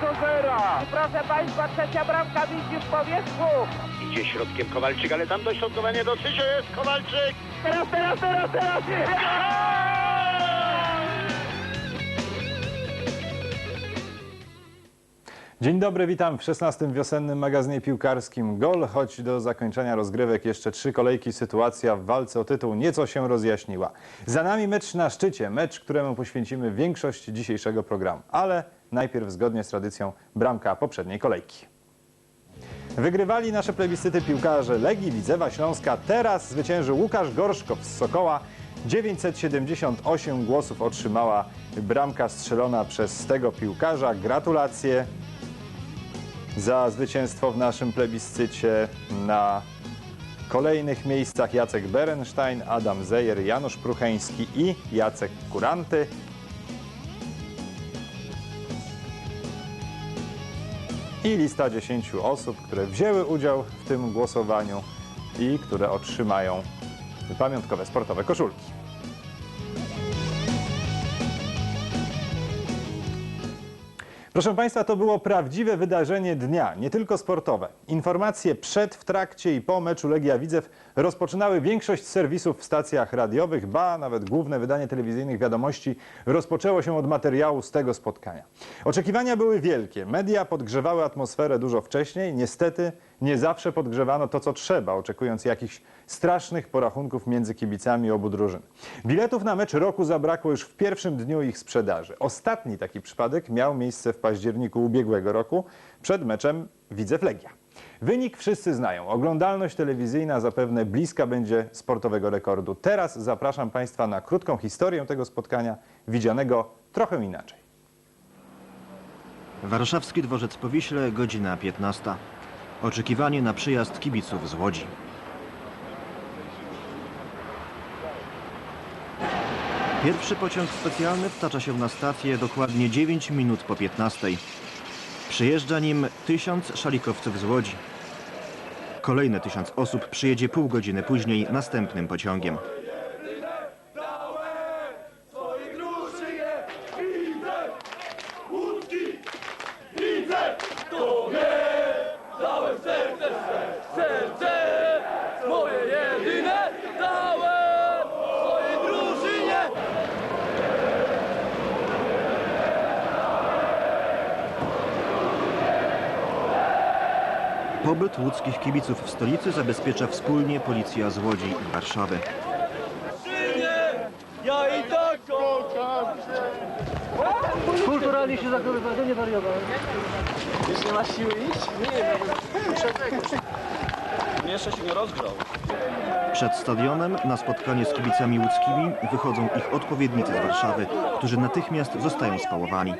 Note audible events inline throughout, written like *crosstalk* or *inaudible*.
do 0. I proszę Państwa, trzecia bramka widzi w powierzchu. Idzie środkiem Kowalczyk, ale tam dośrodkowanie do Krzysiu jest Kowalczyk. Teraz, teraz, teraz, teraz. Dzień dobry, witam w 16. wiosennym magazynie piłkarskim Gol. Choć do zakończenia rozgrywek jeszcze trzy kolejki, sytuacja w walce o tytuł nieco się rozjaśniła. Za nami mecz na szczycie, mecz, któremu poświęcimy większość dzisiejszego programu. Ale najpierw zgodnie z tradycją bramka poprzedniej kolejki. Wygrywali nasze plebiscyty piłkarze Legii Widzewa Śląska. Teraz zwyciężył Łukasz Gorszkow z Sokoła. 978 głosów otrzymała bramka strzelona przez tego piłkarza. Gratulacje za zwycięstwo w naszym plebiscycie na kolejnych miejscach Jacek Berenstein, Adam Zejer, Janusz Prucheński i Jacek Kuranty. I lista 10 osób, które wzięły udział w tym głosowaniu i które otrzymają pamiątkowe sportowe koszulki. Proszę Państwa, to było prawdziwe wydarzenie dnia, nie tylko sportowe. Informacje przed, w trakcie i po meczu Legia Widzew rozpoczynały większość serwisów w stacjach radiowych, ba, nawet główne wydanie telewizyjnych wiadomości rozpoczęło się od materiału z tego spotkania. Oczekiwania były wielkie, media podgrzewały atmosferę dużo wcześniej, niestety nie zawsze podgrzewano to, co trzeba, oczekując jakichś strasznych porachunków między kibicami obu drużyn. Biletów na mecz roku zabrakło już w pierwszym dniu ich sprzedaży. Ostatni taki przypadek miał miejsce w październiku ubiegłego roku przed meczem Widzew Legia. Wynik wszyscy znają. Oglądalność telewizyjna zapewne bliska będzie sportowego rekordu. Teraz zapraszam Państwa na krótką historię tego spotkania, widzianego trochę inaczej. Warszawski dworzec po Wiśle, godzina 15. Oczekiwanie na przyjazd kibiców z Łodzi. Pierwszy pociąg specjalny wtacza się na stację dokładnie 9 minut po 15. Przyjeżdża nim tysiąc szalikowców z Łodzi. Kolejne tysiąc osób przyjedzie pół godziny później następnym pociągiem. Łódzkich kibiców w stolicy zabezpiecza wspólnie policja z Łodzi i Warszawy. Ja i tak Kulturalnie się zachowywać, to nie wariować. Jeszcze się nie rozgrzał. Przed stadionem na spotkanie z kibicami łódzkimi wychodzą ich odpowiednicy z Warszawy, którzy natychmiast zostają spałowani.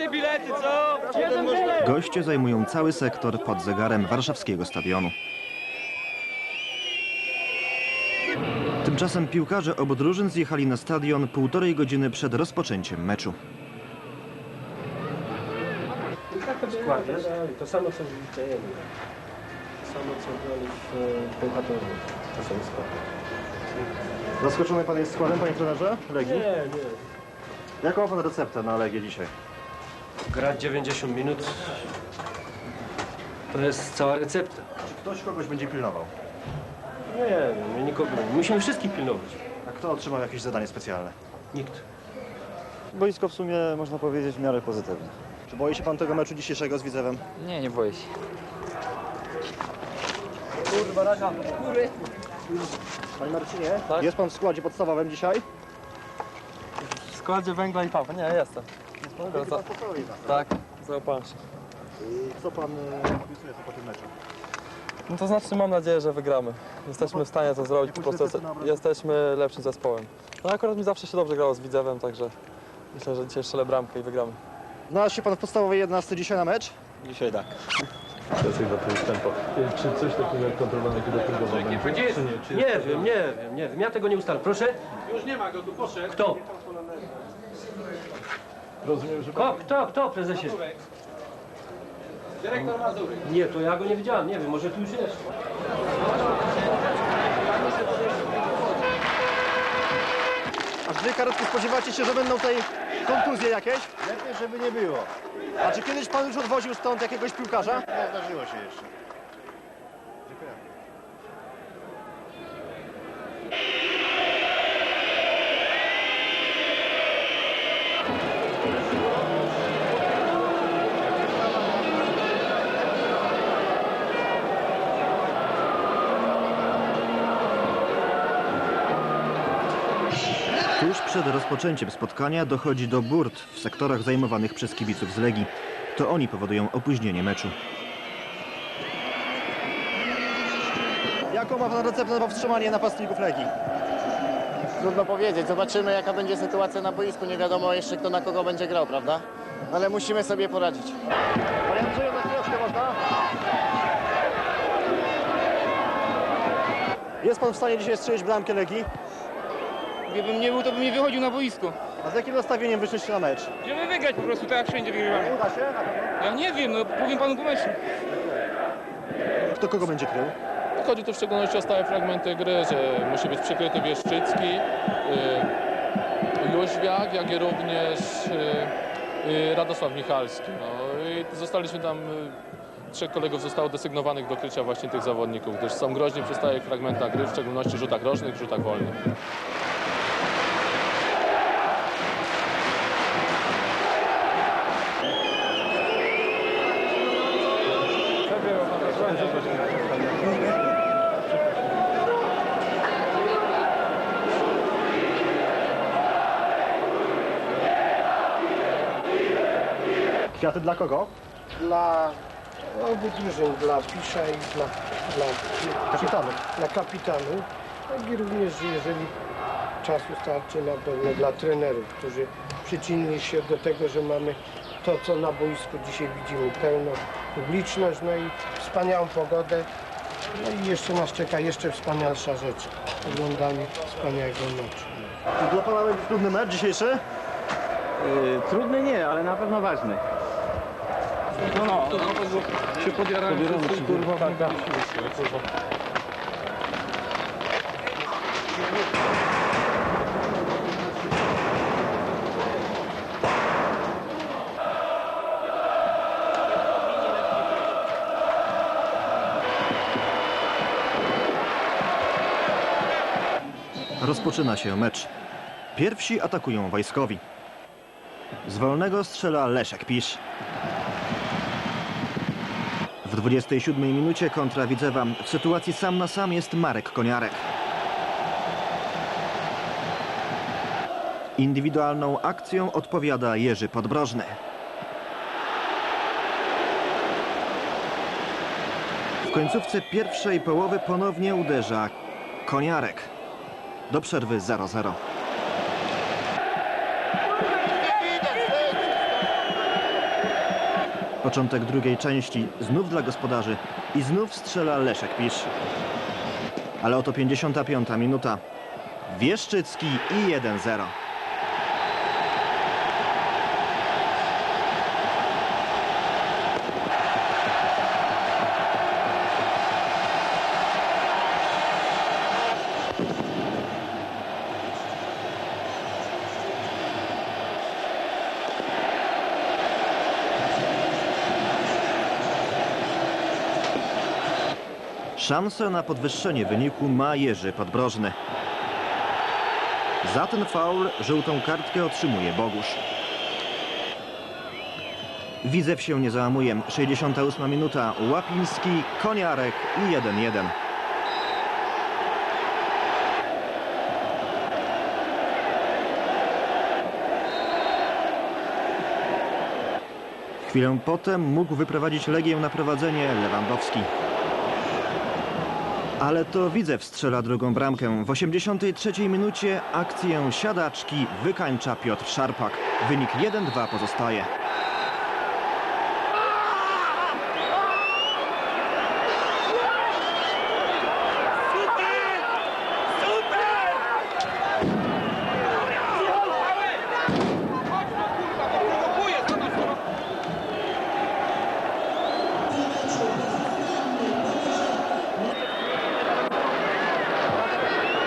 Te bilety, co? Jeden bilet. Goście zajmują cały sektor pod zegarem warszawskiego stadionu. Tymczasem piłkarze obu drużyn zjechali na stadion półtorej godziny przed rozpoczęciem meczu. Skład, wiesz? To samo co w. To samo co grali w Bełchatowie. To są skład. Zaskoczony Pan jest składem, Panie Trenerze Legii? Nie, nie. Jaką ma Pan receptę na Legię dzisiaj? Grać 90 minut to jest cała recepta. Czy ktoś kogoś będzie pilnował? Nie wiem, my nikogo nie. Musimy wszystkich pilnować. A kto otrzymał jakieś zadanie specjalne? Nikt. Boisko w sumie można powiedzieć w miarę pozytywne. Czy boi się Pan tego meczu dzisiejszego z Widzewem? Nie, nie boję się. Panie Marcinie, jest Pan w składzie podstawowym dzisiaj? W składzie węgla i papa. Nie, jestem. Pan pokoju. Tak, załapałem się. I co Pan e, opisuje po tym meczu? No to znaczy mam nadzieję, że wygramy. Jesteśmy w stanie to zrobić, po prostu jest- jesteśmy lepszym zespołem. No akurat mi zawsze się dobrze grało z Widzewem, także myślę, że dzisiaj strzelę bramkę i wygramy. Znalazł się Pan w podstawowej 11 dzisiaj na mecz? Dzisiaj tak. Nie wiem, nie wiem, nie wiem. Ja tego nie ustalę. Proszę? Już nie ma go tu, proszę. Kto? Rozumiem, że... Kto, kto, kto, prezesie? Dyrektor Mazurek. Nie, to ja go nie widziałem, nie wiem, może tu już jest. Wy, Karotki, spodziewacie się, że będą tutaj kontuzje jakieś? Lepiej, żeby nie było. A czy kiedyś pan już odwoził stąd jakiegoś piłkarza? Nie zdarzyło się jeszcze. Przed rozpoczęciem spotkania dochodzi do burt w sektorach zajmowanych przez kibiców z Legii. To oni powodują opóźnienie meczu. Jaką ma pan receptę na powstrzymanie napastników Legii? Trudno powiedzieć. Zobaczymy, jaka będzie sytuacja na boisku. Nie wiadomo jeszcze, kto na kogo będzie grał, prawda? Ale musimy sobie poradzić. Panie Andrzeju, na chwileczkę można? Jest pan w stanie dzisiaj strzelić bramkę Legii? Gdybym nie był, to bym nie wychodził na boisko. A z jakim nastawieniem wyszliście na mecz? Żeby wygrać po prostu tak jak wszędzie wygrywamy. Uda się? Ja nie wiem, no powiem panu po meczu. Kto kogo będzie krył? Chodzi tu w szczególności o stałe fragmenty gry, że musi być przykryty Bieszczycki, y, Jóźwiak, jak i również y, y, Radosław Michalski. No i zostaliśmy tam, y, trzech kolegów zostało desygnowanych do krycia właśnie tych zawodników, gdyż są groźni przy stałych fragmentach gry, w szczególności rzutach rożnych, rzutach wolnych. Kwiaty dla kogo? Dla obu drużyn, dla Pisza i dla, dla Kapitanów. Dla kapitanów, jak i również, jeżeli czasu starczy na pewno dla trenerów, którzy przyczynili się do tego, że mamy to, co na boisku dzisiaj widzimy, pełną publiczność, no i wspaniałą pogodę. No i jeszcze nas czeka jeszcze wspanialsza rzecz, oglądanie wspaniałego meczu. Dla pana będzie trudny mecz dzisiejszy? Trudny nie, ale na pewno ważny. No, no, no, no się podjarałem wszyscy, kurwa, tak, tak. Rozpoczyna się mecz. Pierwsi atakują wojskowi. Z wolnego strzela Leszek Pisz. W 27 minucie kontra Widzewa. W sytuacji sam na sam jest Marek Koniarek. Indywidualną akcją odpowiada Jerzy Podbrożny. W końcówce pierwszej połowy ponownie uderza Koniarek. Do przerwy 0-0. Początek drugiej części znów dla gospodarzy i znów strzela Leszek Pisz. Ale oto 55 minuta. Wieszczycki i 1-0. Szansę na podwyższenie wyniku ma Jerzy Podbrożny. Za ten faul żółtą kartkę otrzymuje Bogusz. Widzew się nie załamuje. 68 minuta. Łapiński, Koniarek i 1-1. Chwilę potem mógł wyprowadzić Legię na prowadzenie Lewandowski. Ale to Widzew strzela drugą bramkę. W 83 minucie akcję siadaczki wykańcza Piotr Szarpak. Wynik 1-2 pozostaje.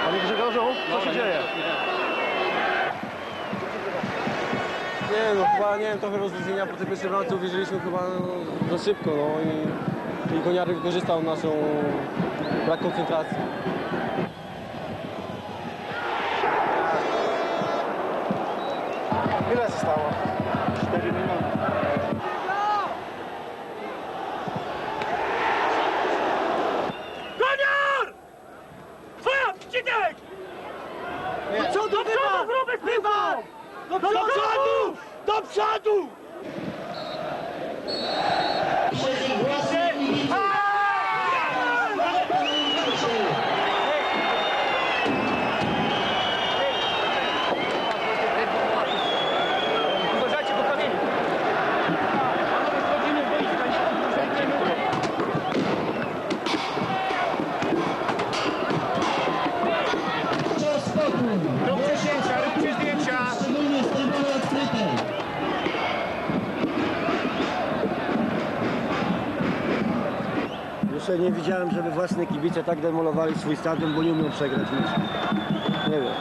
Panie Grzegorzu, co się dzieje? Nie no, chyba nie wiem, trochę rozluźnienia po tej pierwszej bramce uwierzyliśmy chyba no, za szybko, no i, i Koniary wykorzystał naszą brak koncentracji. Ile zostało? 4 minuty. Kibice tak demolowali swój stadion, bo nie umią przegrać nic. Nie wiem.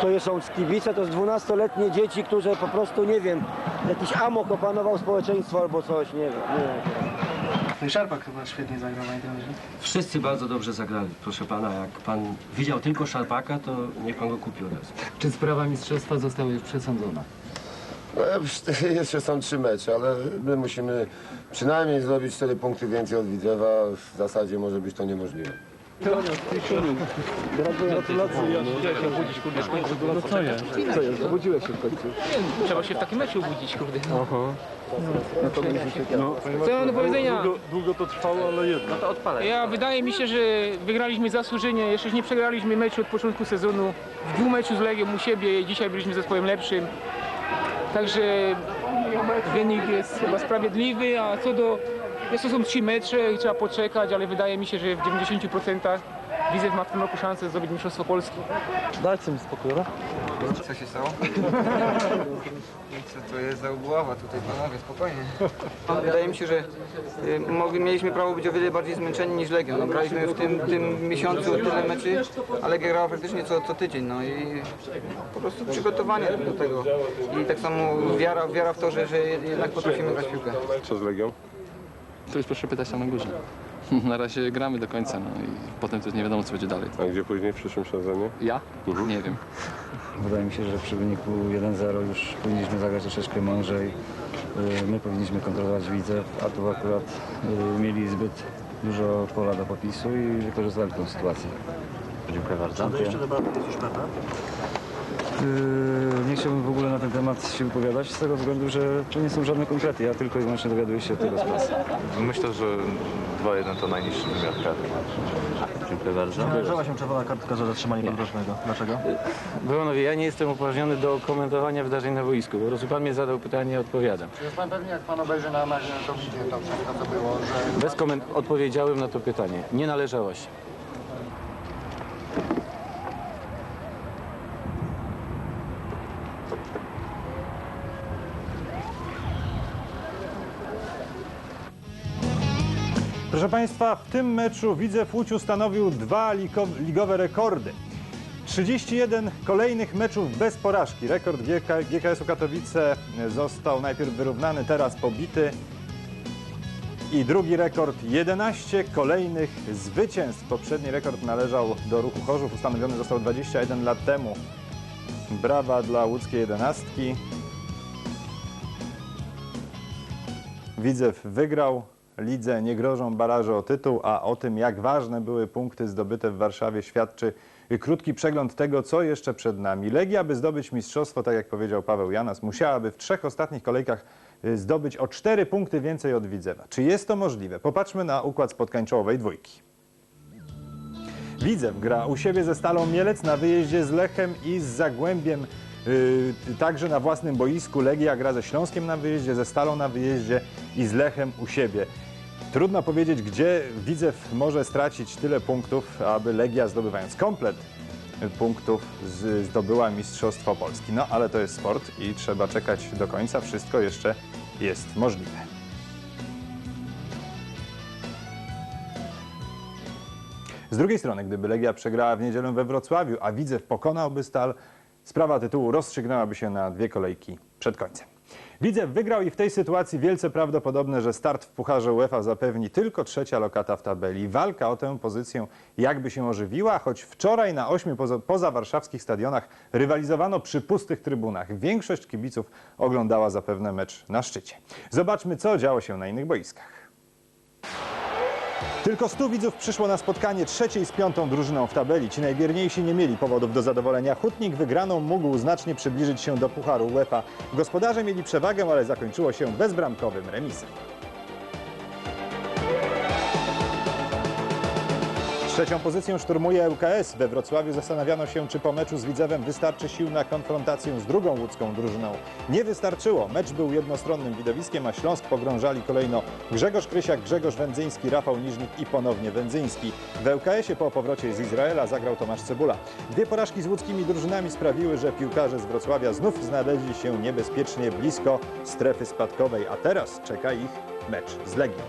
To są kibice, to jest 12-letnie dzieci, które po prostu, nie wiem, jakiś amok opanował społeczeństwo albo coś, nie wiem. Nie wiem. Szarpak chyba świetnie zagrał na trenerze. Wszyscy bardzo dobrze zagrali, proszę pana. Jak pan widział tylko Szarpaka, to niech pan go kupi od razu. Czy sprawa mistrzostwa została już przesądzona? No, *laughs* jeszcze są trzy mecze, ale my musimy przynajmniej zrobić 4 punkty więcej od Widzewa. W zasadzie może być to niemożliwe. Trzeba się w takim meczu obudzić, kurde. Co ja mam do powiedzenia? Długo to trwało, ale jednak. To odpalę. Ja wydaje mi się, że wygraliśmy zasłużenie. Jeszcze nie przegraliśmy meczu od początku sezonu. W dwóch meczu z Legią u siebie. Dzisiaj byliśmy zespołem lepszym. Także wynik jest chyba sprawiedliwy, a co do... Jeszcze są trzy mecze i trzeba poczekać, ale wydaje mi się, że w 90% Widzew ma w tym roku szansę zdobyć Mistrzostwo Polski. Dajcie mi spokój, dobra? Co się stało? *laughs* Co to jest za głowa tutaj, panowie, spokojnie. Wydaje mi się, że y, mogli, mieliśmy prawo być o wiele bardziej zmęczeni niż Legia. No, graliśmy w tym, tym miesiącu tyle meczy, a Legia grała praktycznie co, co tydzień. No i po prostu przygotowanie do tego. I tak samo wiara, wiara w to, że, że jednak potrafimy grać piłkę. Co z Legią? To już proszę pytać na górze. *laughs* Na razie gramy do końca, no i potem to już nie wiadomo, co będzie dalej. A gdzie później w przyszłym sezonie? Ja? Nie wiem. Wydaje mi się, że przy wyniku 1-0 już powinniśmy zagrać troszeczkę mądrzej. Y, My powinniśmy kontrolować widzę, a tu akurat y, mieli zbyt dużo pola do popisu i wykorzystali tę sytuację. Dziękuję bardzo. Yy, Nie chciałbym w ogóle na ten temat się wypowiadać z tego względu, że to nie są żadne konkrety. Ja tylko i wyłącznie dowiaduję się tego z prasy. Myślę, że 2-1 to najniższy wymiar kary. Dziękuję bardzo. Należała się czerwona kartka za zatrzymanie podrocznego. Dlaczego? Panowie, ja nie jestem upoważniony do komentowania wydarzeń na boisku. Po prostu pan mnie zadał pytanie, odpowiadam. Jest pan pewnie, jak pan obejrzy na mecz, to widzi to co było, że... Bez koment odpowiedziałem na to pytanie. Nie należało się. Proszę Państwa, w tym meczu Widzew Łódź ustanowił dwa ligowe rekordy. 31 kolejnych meczów bez porażki. Rekord GK, GKS-u Katowice został najpierw wyrównany, teraz pobity. I drugi rekord 11 kolejnych zwycięstw. Poprzedni rekord należał do ruchu Chorzów, ustanowiony został 21 lat temu. Brawa dla łódzkiej jedenastki. Widzew wygrał. Lidze nie grożą baraże o tytuł, a o tym, jak ważne były punkty zdobyte w Warszawie, świadczy krótki przegląd tego, co jeszcze przed nami. Legia, by zdobyć mistrzostwo, tak jak powiedział Paweł Janas, musiałaby w trzech ostatnich kolejkach y, zdobyć o cztery punkty więcej od Widzewa. Czy jest to możliwe? Popatrzmy na układ spotkań czołowej dwójki. Widzew gra u siebie ze Stalą Mielec na wyjeździe z Lechem i z Zagłębiem. Yy, także na własnym boisku Legia gra ze Śląskiem na wyjeździe, ze Stalą na wyjeździe i z Lechem u siebie. Trudno powiedzieć, gdzie Widzew może stracić tyle punktów, aby Legia zdobywając komplet punktów zdobyła Mistrzostwo Polski. No ale to jest sport i trzeba czekać do końca. Wszystko jeszcze jest możliwe. Z drugiej strony, gdyby Legia przegrała w niedzielę we Wrocławiu, a Widzew pokonałby Stal, sprawa tytułu rozstrzygnęłaby się na dwie kolejki przed końcem. Widzew wygrał i w tej sytuacji wielce prawdopodobne, że start w Pucharze UEFA zapewni tylko trzecia lokata w tabeli. Walka o tę pozycję jakby się ożywiła, choć wczoraj na ośmiu poza, pozawarszawskich stadionach rywalizowano przy pustych trybunach. Większość kibiców oglądała zapewne mecz na szczycie. Zobaczmy, co działo się na innych boiskach. Tylko 100 widzów przyszło na spotkanie trzeciej z piątą drużyną w tabeli. Ci najwierniejsi nie mieli powodów do zadowolenia. Hutnik wygraną mógł znacznie przybliżyć się do Pucharu UEFA. Gospodarze mieli przewagę, ale zakończyło się bezbramkowym remisem. Trzecią pozycję szturmuje ŁKS. We Wrocławiu zastanawiano się, czy po meczu z Widzewem wystarczy sił na konfrontację z drugą łódzką drużyną. Nie wystarczyło. Mecz był jednostronnym widowiskiem, a Śląsk pogrążali kolejno Grzegorz Krysiak, Grzegorz Wędzyński, Rafał Niżnik i ponownie Wędzyński. W ŁKS-ie po powrocie z Izraela zagrał Tomasz Cebula. Dwie porażki z łódzkimi drużynami sprawiły, że piłkarze z Wrocławia znów znaleźli się niebezpiecznie blisko strefy spadkowej, a teraz czeka ich mecz z Legią.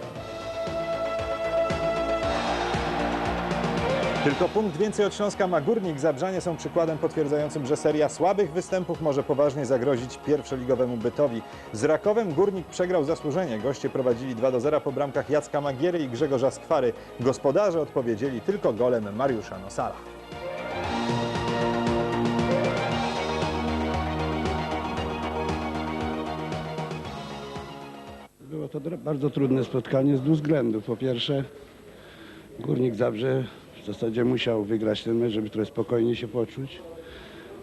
Tylko punkt więcej od Śląska ma Górnik. Zabrzanie są przykładem potwierdzającym, że seria słabych występów może poważnie zagrozić pierwszoligowemu bytowi. Z Rakowem Górnik przegrał zasłużenie. Goście prowadzili 2 do 0 po bramkach Jacka Magiery i Grzegorza Skwary. Gospodarze odpowiedzieli tylko golem Mariusza Nosala. Było to bardzo trudne spotkanie z dwóch względów. Po pierwsze, Górnik Zabrze w zasadzie musiał wygrać ten mecz, żeby trochę spokojniej się poczuć.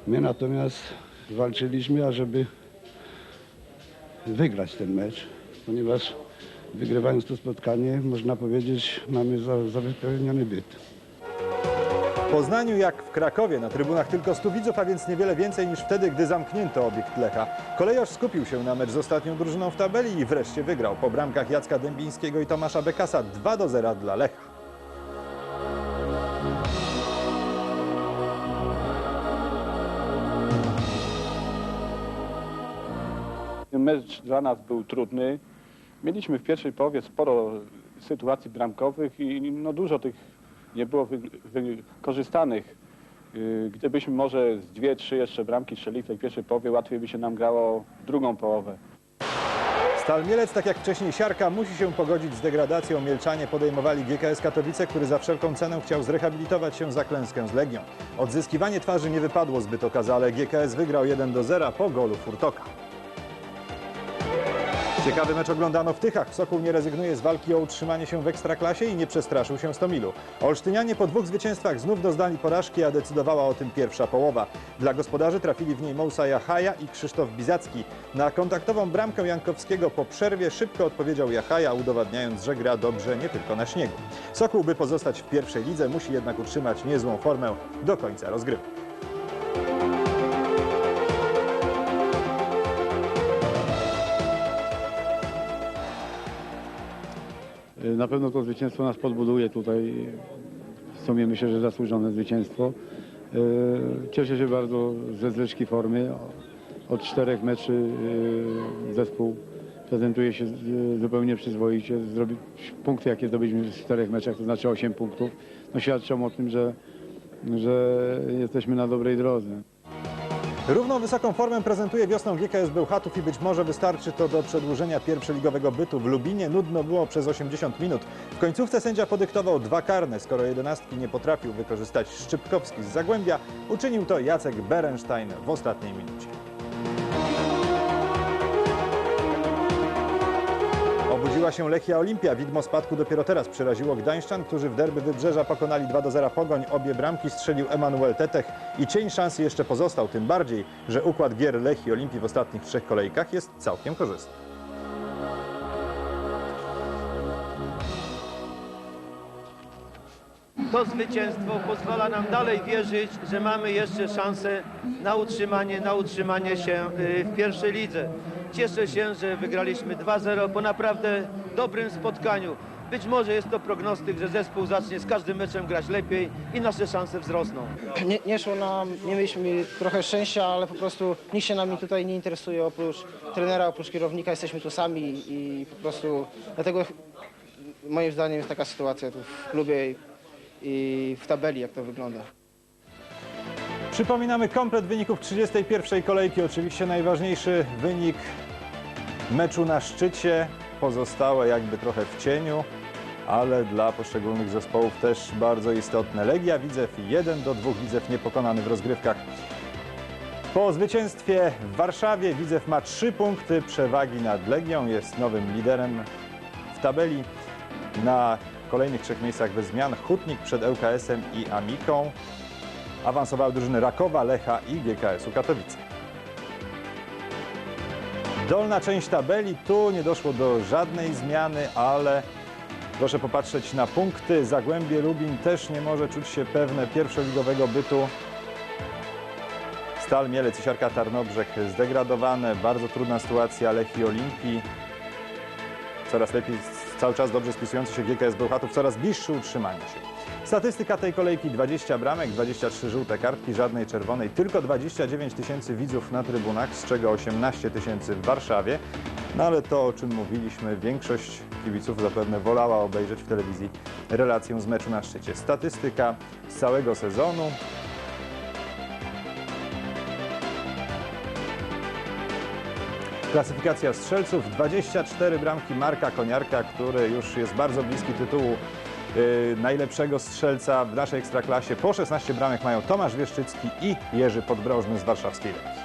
My natomiast walczyliśmy, ażeby wygrać ten mecz, ponieważ wygrywając to spotkanie, można powiedzieć, mamy za, zapewniony byt. W Poznaniu jak w Krakowie na trybunach tylko 100 widzów, a więc niewiele więcej niż wtedy, gdy zamknięto obiekt Lecha. Kolejorz skupił się na mecz z ostatnią drużyną w tabeli i wreszcie wygrał. Po bramkach Jacka Dębińskiego i Tomasza Bekasa 2 do 0 dla Lecha. Mecz dla nas był trudny. Mieliśmy w pierwszej połowie sporo sytuacji bramkowych i no dużo tych nie było wy, wykorzystanych. Yy, Gdybyśmy może z dwie, trzy jeszcze bramki strzeli w tej pierwszej połowie, łatwiej by się nam grało drugą połowę. Stal Mielec, tak jak wcześniej Siarka, musi się pogodzić z degradacją. Mielczanie podejmowali GKS Katowice, który za wszelką cenę chciał zrehabilitować się za klęskę z Legią. Odzyskiwanie twarzy nie wypadło zbyt okazale. GKS wygrał 1 do 0 po golu Furtoka. Ciekawy mecz oglądano w Tychach. Sokół nie rezygnuje z walki o utrzymanie się w Ekstraklasie i nie przestraszył się Stomilu. Olsztynianie po dwóch zwycięstwach znów doznali porażki, a decydowała o tym pierwsza połowa. Dla gospodarzy trafili w niej Mousa Jahaja i Krzysztof Bizacki. Na kontaktową bramkę Jankowskiego po przerwie szybko odpowiedział Jahaja, udowadniając, że gra dobrze nie tylko na śniegu. Sokół, by pozostać w pierwszej lidze, musi jednak utrzymać niezłą formę do końca rozgrywki. Na pewno to zwycięstwo nas podbuduje tutaj. W sumie myślę, że zasłużone zwycięstwo. E, Cieszę się bardzo ze zleczki formy. Od czterech meczy e, zespół prezentuje się zupełnie przyzwoicie. Zrobić punkty, jakie zdobyliśmy w czterech meczach, to znaczy 8 punktów, no świadczą o tym, że, że jesteśmy na dobrej drodze. Równą wysoką formę prezentuje wiosną GKS Bełchatów i być może wystarczy to do przedłużenia pierwszoligowego bytu. W Lubinie nudno było przez 80 minut. W końcówce sędzia podyktował dwa karne. Skoro jedenastki nie potrafił wykorzystać Szczypkowski z Zagłębia, uczynił to Jacek Berenstein w ostatniej minucie. Obudziła się Lechia Olimpia. Widmo spadku dopiero teraz przeraziło Gdańszczan, którzy w derby Wybrzeża pokonali 2 do 0 Pogoń. Obie bramki strzelił Emanuel Tetech i cień szansy jeszcze pozostał, tym bardziej, że układ gier Lechii Olimpii w ostatnich trzech kolejkach jest całkiem korzystny. To zwycięstwo pozwala nam dalej wierzyć, że mamy jeszcze szansę na utrzymanie, na utrzymanie się y, w pierwszej lidze. Cieszę się, że wygraliśmy 2-0 po naprawdę dobrym spotkaniu. Być może jest to prognostyk, że zespół zacznie z każdym meczem grać lepiej i nasze szanse wzrosną. Nie, nie szło nam, nie mieliśmy trochę szczęścia, ale po prostu nikt się nami tutaj nie interesuje oprócz trenera, oprócz kierownika. Jesteśmy tu sami i po prostu dlatego moim zdaniem jest taka sytuacja tu w klubie i- w tabeli, jak to wygląda. Przypominamy komplet wyników 31. kolejki. Oczywiście najważniejszy wynik meczu na szczycie, pozostałe jakby trochę w cieniu, ale dla poszczególnych zespołów też bardzo istotne. Legia Widzew 1 do 2 Widzew niepokonany w rozgrywkach. Po zwycięstwie w Warszawie Widzew ma 3 punkty przewagi nad Legią, jest nowym liderem w tabeli. Na kolejnych trzech miejscach bez zmian Hutnik przed ŁKS-em i Amiką. Awansowały drużyny Rakowa, Lecha i GKS-u Katowice. Dolna część tabeli, tu nie doszło do żadnej zmiany, ale proszę popatrzeć na punkty. Zagłębie Lubin też nie może czuć się pewne pierwszoligowego bytu. Stal Mielec i Siarka Tarnobrzeg zdegradowane, bardzo trudna sytuacja Lechii Olimpii. Coraz lepiej, cały czas dobrze spisujący się GKS Bełchatów, coraz bliższy utrzymaniu się. Statystyka tej kolejki 20 bramek, 23 żółte kartki, żadnej czerwonej, tylko 29 tysięcy widzów na trybunach, z czego 18 tysięcy w Warszawie. No ale to, o czym mówiliśmy, większość kibiców zapewne wolała obejrzeć w telewizji relację z meczu na szczycie. Statystyka z całego sezonu. Klasyfikacja strzelców 24 bramki Marka Koniarka, który już jest bardzo bliski tytułu y, najlepszego strzelca w naszej ekstraklasie. Po 16 bramek mają Tomasz Wieszczycki i Jerzy Podbrożny z warszawskiej Legii.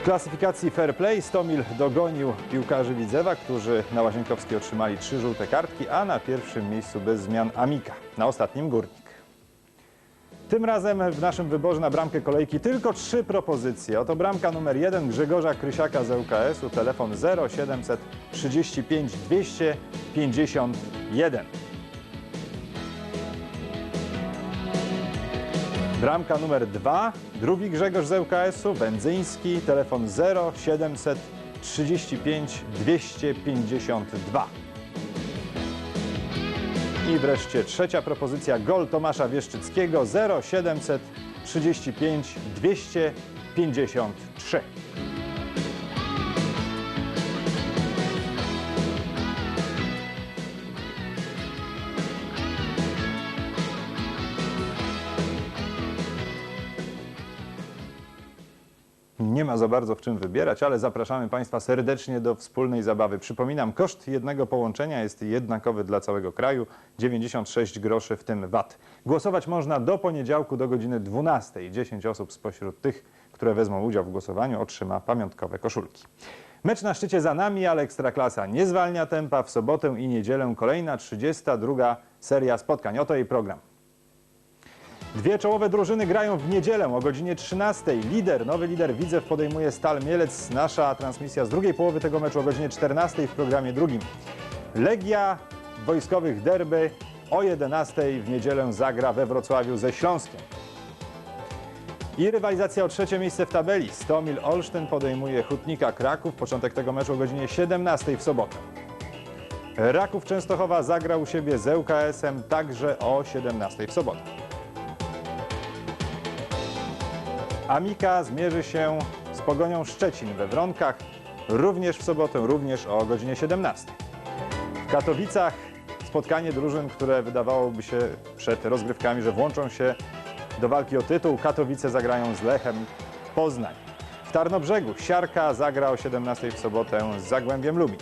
W klasyfikacji Fair Play Stomil dogonił piłkarzy Widzewa, którzy na Łazienkowskiej otrzymali trzy żółte kartki, a na pierwszym miejscu bez zmian Amika, na ostatnim Górnik. Tym razem w naszym wyborze na bramkę kolejki tylko trzy propozycje. Oto bramka numer jeden Grzegorza Krysiaka z ŁKS-u, telefon 0700 35 251. Bramka numer dwa, drugi Grzegorz z ŁKS-u, Wędzyński, telefon 0700 35 252. I wreszcie trzecia propozycja, gol Tomasza Wieszczyckiego 0700 35 253. za bardzo w czym wybierać, ale zapraszamy Państwa serdecznie do wspólnej zabawy. Przypominam, koszt jednego połączenia jest jednakowy dla całego kraju, 96 groszy w tym VAT. Głosować można do poniedziałku do godziny 12. 10 osób spośród tych, które wezmą udział w głosowaniu otrzyma pamiątkowe koszulki. Mecz na szczycie za nami, ale Ekstraklasa nie zwalnia tempa. W sobotę i niedzielę kolejna 32 seria spotkań. Oto jej program. Dwie czołowe drużyny grają w niedzielę o godzinie 13. Lider, nowy lider Widzew podejmuje Stal Mielec. Nasza transmisja z drugiej połowy tego meczu o godzinie 14 w programie drugim. Legia wojskowych derby o 11 w niedzielę zagra we Wrocławiu ze Śląskiem. I rywalizacja o trzecie miejsce w tabeli. Stomil Olsztyn podejmuje Hutnika Kraków. Początek tego meczu o godzinie 17 w sobotę. Raków Częstochowa zagra u siebie z ŁKS-em także o 17 w sobotę. Amika zmierzy się z Pogonią Szczecin we Wronkach, również w sobotę, również o godzinie 17. W Katowicach spotkanie drużyn, które wydawałoby się przed rozgrywkami, że włączą się do walki o tytuł. Katowice zagrają z Lechem Poznań. W Tarnobrzegu Siarka zagra o 17 w sobotę z Zagłębiem Lubin.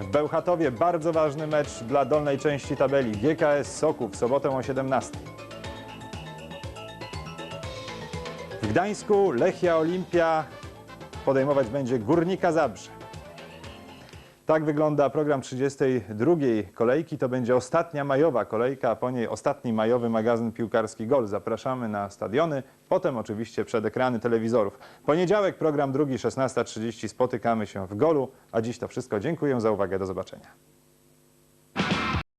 W Bełchatowie bardzo ważny mecz dla dolnej części tabeli. GKS Soków w sobotę o 17. Gdańsku Lechia Olimpia podejmować będzie Górnika Zabrze. Tak wygląda program 32 kolejki. To będzie ostatnia majowa kolejka, a po niej ostatni majowy magazyn piłkarski Gol. Zapraszamy na stadiony, potem oczywiście przed ekrany telewizorów. Poniedziałek, program drugi, 16.30. Spotykamy się w Golu. A dziś to wszystko. Dziękuję za uwagę. Do zobaczenia.